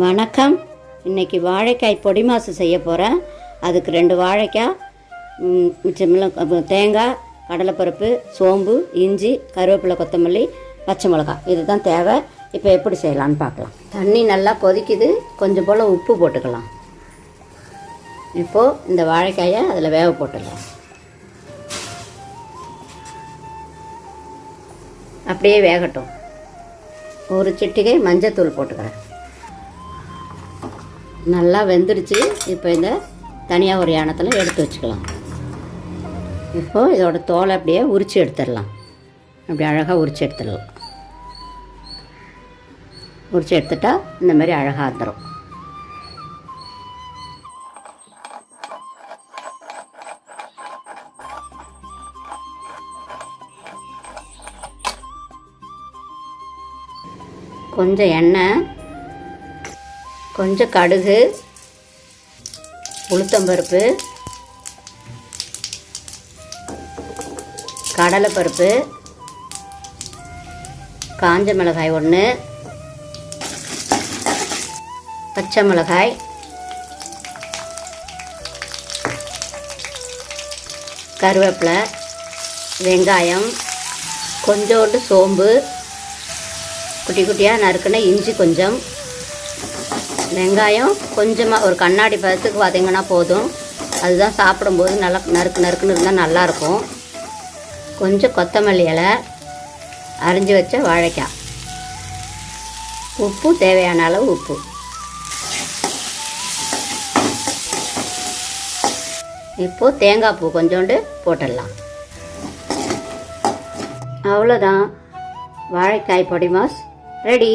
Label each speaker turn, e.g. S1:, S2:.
S1: வணக்கம். இன்னைக்கு வாழைக்காய் பொடி மாசு செய்ய போகிறேன் அதுக்கு ரெண்டு வாழைக்காய் மிச்சமில்ல மிச்சமெல்லாம் தேங்காய் கடலைப்பருப்பு சோம்பு இஞ்சி கருவேப்பிலை கொத்தமல்லி பச்சை மிளகாய். இதுதான் தேவை. இப்போ எப்படி செய்யலான்னு பார்க்கலாம். தண்ணி நல்லா கொதிக்குது. கொஞ்சம் போல் உப்பு போட்டுக்கலாம். இப்போது இந்த வாழைக்காயை அதில் வேக போட்டுடலாம். அப்படியே வேகட்டும். ஒரு சிட்டிகை மஞ்சத்தூள் போட்டுக்கிறேன். நல்லா வெந்துருச்சு. இப்போ இந்த தனியாக ஒரு யானத்தில் எடுத்து வச்சுக்கலாம். இப்போது இதோட தோலை அப்படியே உரித்து எடுத்துடலாம். அப்படி அழகாக உரித்து எடுத்துடலாம். உரித்து எடுத்துட்டா இந்த மாதிரி அழகாக வந்துடும் கொஞ்சம் எண்ணெய் கொஞ்சம் கடுகு உளுத்தம்பருப்பு கடலைப்பருப்பு காஞ்ச மிளகாய் ஒன்று பச்சை மிளகாய் கருவேப்பிலை வெங்காயம் கொஞ்சோண்டு சோம்பு குட்டி குட்டியாக நறுக்குன இஞ்சி கொஞ்சம் வெங்காயம் கொஞ்சமாக ஒரு கண்ணாடி பதத்துக்கு பார்த்தீங்கன்னா போதும். அதுதான் சாப்பிடும்போது நல்லா நறுக்கு நறுக்குன்னு இருந்தால் நல்லாயிருக்கும். கொஞ்சம் கொத்தமல்லி இலை அரிஞ்சு வச்ச வாழைக்காய். உப்பு தேவையான அளவு உப்பு. இப்போது தேங்காய் பூ கொஞ்சோண்டு போட்டுடலாம். அவ்வளோதான் வாழைக்காய் பொடி மாஸ் ரெடி.